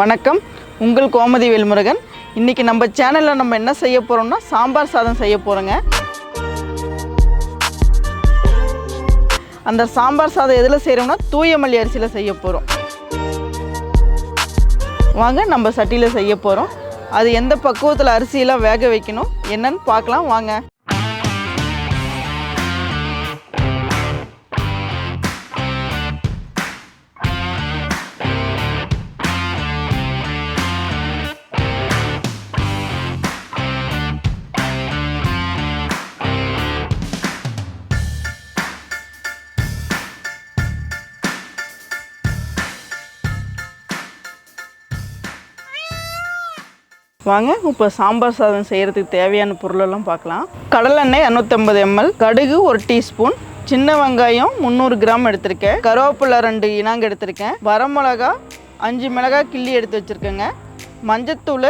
வணக்கம். உங்கள் கோமதி வேல்முருகன். இன்றைக்கி நம்ம சேனலில் நம்ம என்ன செய்ய போகிறோம்னா சாம்பார் சாதம் செய்ய போகிறோங்க அந்த சாம்பார் சாதம் எதில் செய்கிறோம்னா தூயமல்லி அரிசியில் செய்ய போகிறோம் வாங்க நம்ம சட்டியில் செய்ய போகிறோம் அது எந்த பக்குவத்தில் அரிசியெல்லாம் வேக வைக்கணும் என்னன்னு பார்க்கலாம் வாங்க. வாங்க இப்போ சாம்பார் சாதம் செய்கிறதுக்கு தேவையான பொருளெல்லாம் பார்க்கலாம். கடலெண்ணெய் இரநூத்தம்பது எம்எல் கடுகு ஒரு டீஸ்பூன் சின்ன வெங்காயம் முந்நூறு கிராம் எடுத்திருக்கேன் கருவேப்பிலை ரெண்டு இனாங்க எடுத்திருக்கேன் வரமிளகா அஞ்சு மிளகாய் கிள்ளி எடுத்து வச்சுருக்கேங்க மஞ்சத்தூள்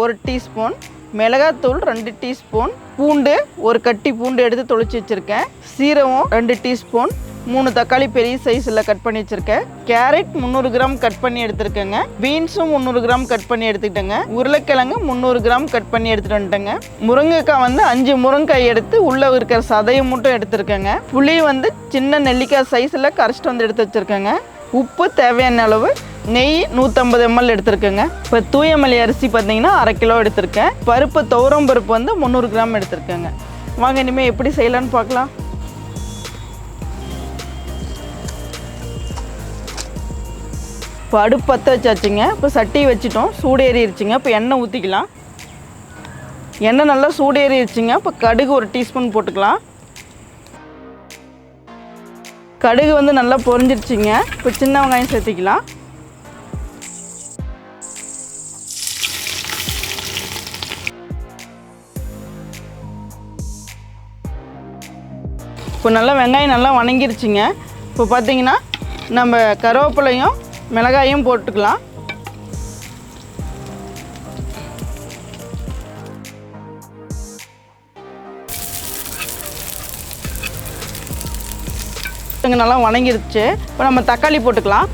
ஒரு டீஸ்பூன் மிளகாத்தூள் ரெண்டு டீஸ்பூன் பூண்டு ஒரு கட்டி பூண்டு எடுத்து தொளிச்சு வச்சுருக்கேன் சீரகம் ரெண்டு டீஸ்பூன் மூணு தக்காளி பெரிய சைஸில் கட் பண்ணி வச்சுருக்கேன். கேரட் முந்நூறு கிராம் கட் பண்ணி எடுத்துருக்கேங்க. பீன்ஸும் முந்நூறு கிராம் கட் பண்ணி எடுத்துக்கிட்டேங்க. உருளைக்கிழங்கு முந்நூறு கிராம் கட் பண்ணி எடுத்துகிட்டு வந்துட்டேங்க. முருங்கைக்காய் வந்து அஞ்சு முருங்கைக்காய் எடுத்து உள்ளே இருக்கிற சதையை மட்டும் எடுத்துருக்கேங்க. புளி வந்து சின்ன நெல்லிக்காய் சைஸில் கரைச்சிட்டு வந்து எடுத்து வச்சுருக்கேங்க. உப்பு தேவையான அளவு நெய் நூற்றம்பது எம்எல் எடுத்திருக்கேங்க. இப்போ தூயமல்லி அரிசி பார்த்தீங்கன்னா அரை கிலோ எடுத்திருக்கேன். பருப்பு துவரம் பருப்பு வந்து முந்நூறு கிராம் எடுத்திருக்கேங்க. வாங்க இனிமேல் எப்படி செய்யலான்னு பார்க்கலாம். இப்போ அடுப்பு பற்ற வச்சாச்சுங்க. இப்போ சட்டி வச்சிட்டோம். சூடேறிடுச்சுங்க இப்போ எண்ணெய் ஊற்றிக்கலாம் எண்ணெய் நல்லா சூடேறிடுச்சுங்க இப்போ கடுகு ஒரு டீஸ்பூன் போட்டுக்கலாம். கடுகு வந்து நல்லா பொரிஞ்சிருச்சுங்க. இப்போ சின்ன வெங்காயம் சேர்த்திக்கலாம். இப்போ நல்லா வெங்காயம் நல்லா வணங்கிருச்சுங்க. இப்போ பார்த்தீங்கன்னா நம்ம கருவேப்பிலையும் மிளகாயும் போட்டுக்கலாம். இங்கே நல்லா வணங்கிருச்சு. இப்போ நம்ம தக்காளி போட்டுக்கலாம்.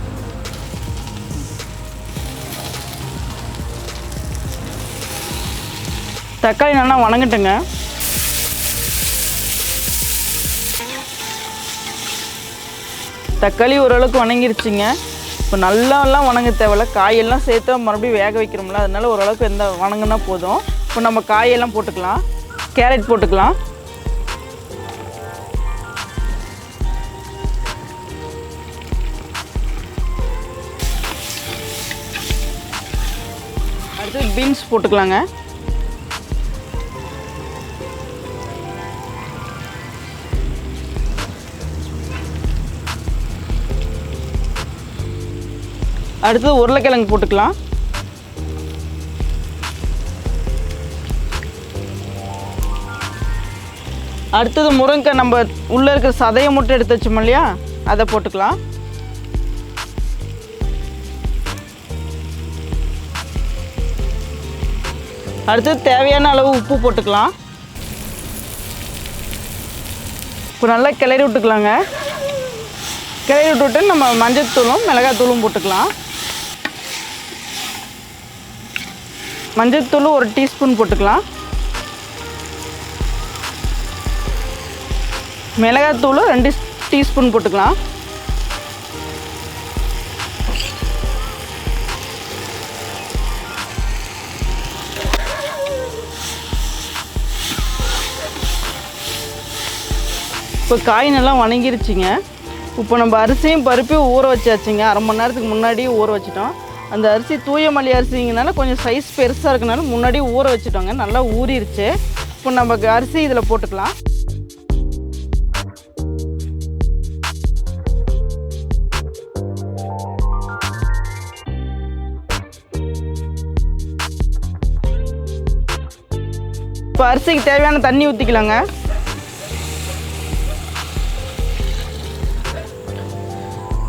தக்காளி நல்லா வணங்கட்டுங்க. தக்காளி ஓரளவுக்கு வணங்கிருச்சுங்க. இப்போ நல்லாலாம் வணங்க தேவையில்ல. காயெல்லாம் சேர்த்து மறுபடியும் வேக வைக்கிறோம்ல அதனால ஓரளவுக்கு எந்த வணங்கினா போதும். இப்போ நம்ம காயெல்லாம் போட்டுக்கலாம். கேரட் போட்டுக்கலாம். அடுத்து பீன்ஸ் போட்டுக்கலாங்க. அடுத்தது உருளைக்கிழங்கு போட்டுக்கலாம். அடுத்தது முருங்கை நம்ம உள்ளே இருக்கிற சதையை மட்டும் எடுத்து வச்சோம் இல்லையா? அதை போட்டுக்கலாம். அடுத்தது தேவையான அளவு உப்பு போட்டுக்கலாம். இப்போ நல்லா கிளறி விட்டுக்கலாங்க. கிளறி விட்டுவிட்டு நம்ம மஞ்சத்தூளும் மிளகாத்தூளும் போட்டுக்கலாம். மஞ்சத்தூள் ஒரு டீஸ்பூன் போட்டுக்கலாம். மிளகாத்தூள் ரெண்டு டீஸ்பூன் போட்டுக்கலாம். இப்போ காய் நல்லா வணங்கிருச்சுங்க. இப்போ நம்ம அரிசியும் பருப்பையும் ஊற வச்சாச்சுங்க. அரை மணி நேரத்துக்கு முன்னாடியே ஊற வச்சிட்டோம். அந்த அரிசி தூயமல்லி அரிசிங்கனால கொஞ்சம் சைஸ் பெருசாக இருக்கனால முன்னாடியே ஊற வச்சுட்டோங்க. நல்லா ஊறிடுச்சு இப்போ நம்ம அரிசி இதில் போட்டுக்கலாம். இப்போ அரிசிக்கு தேவையான தண்ணி ஊற்றிக்கலாங்க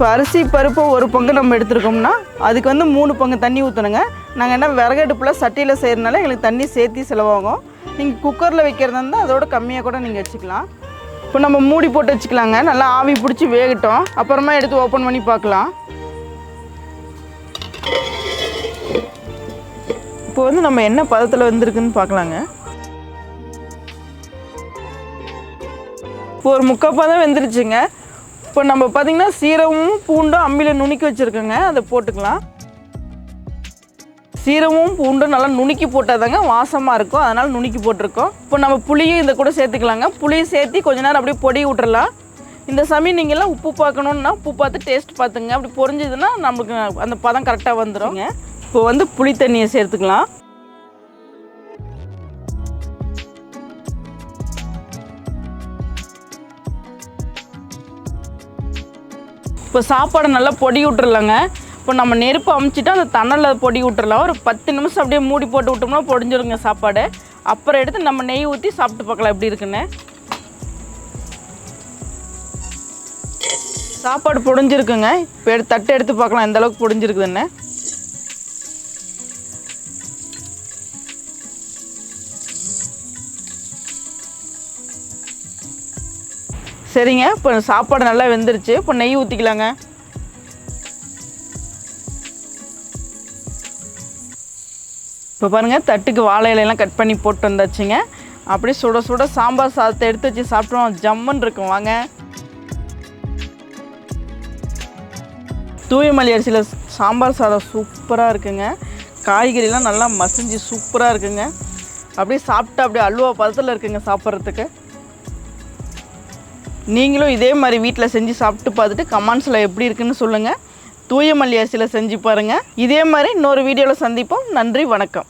இப்போ அரிசி பருப்பு ஒரு பங்கு நம்ம எடுத்துருக்கோம்னா அதுக்கு வந்து மூணு பங்கு தண்ணி ஊற்றணுங்க நாங்கள் என்ன விறகடுப்பில் சட்டியில் செய்கிறனால எங்களுக்கு தண்ணி சேர்த்தி செலவாகும். நீங்கள் குக்கரில் வைக்கிறதா இருந்தால் அதோட கம்மியாக கூட நீங்கள் வச்சுக்கலாம். இப்போ நம்ம மூடி போட்டு வச்சுக்கலாங்க. நல்லா ஆவி பிடிச்சி வேகட்டும். அப்புறமா எடுத்து ஓப்பன் பண்ணி பார்க்கலாம். இப்போ வந்து நம்ம என்ன பதத்தில் வந்திருக்குன்னு பார்க்கலாங்க. இப்போ ஒரு முக்கால் பதம் வெந்துருச்சுங்க. இப்போ நம்ம பார்த்திங்கன்னா சீரகமும் பூண்டும் அம்மியில் நுணுக்கி வச்சுருக்கோங்க. அதை போட்டுக்கலாம். சீரகமும் பூண்டும் நல்லா நுணுக்கி போட்டால் தாங்க வாசமாக இருக்கும். அதனால் நுணுக்கி போட்டிருக்கோம். இப்போ நம்ம புளியும் இந்த கூட சேர்த்துக்கலாங்க. புளியை சேர்த்து கொஞ்ச நேரம் அப்படியே பொடி விட்டுறலாம். இந்த சமயம் நீங்கள்லாம் உப்பு பார்க்கணுன்னா உப்பு பார்த்து டேஸ்ட் பார்த்துங்க. அப்படி பொரிஞ்சதுன்னா நமக்கு அந்த பதம் கரெக்டாக வந்துடும் இப்போ வந்து புளி தண்ணியை சேர்த்துக்கலாம். இப்போ சாப்பாடை நல்லா பொடி விட்டுறலாங்க. இப்போ நம்ம நெருப்பு அமுச்சிட்டு அந்த தணலில் பொடி விட்டுறலாம். ஒரு பத்து நிமிஷம் அப்படியே மூடி போட்டு விட்டோம்னா பொடிஞ்சிருங்க சாப்பாடு. அப்புறம் எடுத்து நம்ம நெய் ஊற்றி சாப்பிட்டு பார்க்கலாம் எப்படி இருக்குன்னு. சாப்பாடு பொடிஞ்சிருக்குங்க. இப்போ தட்டு எடுத்து பார்க்கலாம் எந்த அளவுக்கு பொடிஞ்சிருக்குதுன்னு. சரிங்க. இப்போ சாப்பாடு நல்லா வெந்துருச்சு. இப்போ நெய் ஊற்றிக்கலாங்க இப்போ பாருங்கள் தட்டுக்கு வாழை இலையெல்லாம் கட் பண்ணி போட்டு வந்தாச்சுங்க. அப்படியே சுட சுட சாம்பார் சாதத்தை எடுத்து வச்சு சாப்பிட்டோம். ஜம்முன்னு இருக்கும். வாங்க. தூயமல்லி அரிசியில் சாம்பார் சாதம் சூப்பராக இருக்குங்க. காய்கறிலாம் நல்லா மசிஞ்சு சூப்பராக இருக்குங்க. அப்படியே சாப்பிட்டு அப்படியே அல்வா பதத்தில் இருக்குங்க சாப்பிட்றதுக்கு. நீங்களும் இதே மாதிரி வீட்டில் செஞ்சு சாப்பிட்டு பார்த்துட்டு கமெண்ட்ஸில் எப்படி இருக்குன்னு சொல்லுங்கள் தூய மல்லி அரிசியில் செஞ்சு பாருங்கள் இதே மாதிரி இன்னொரு வீடியோவில் சந்திப்போம். நன்றி வணக்கம்.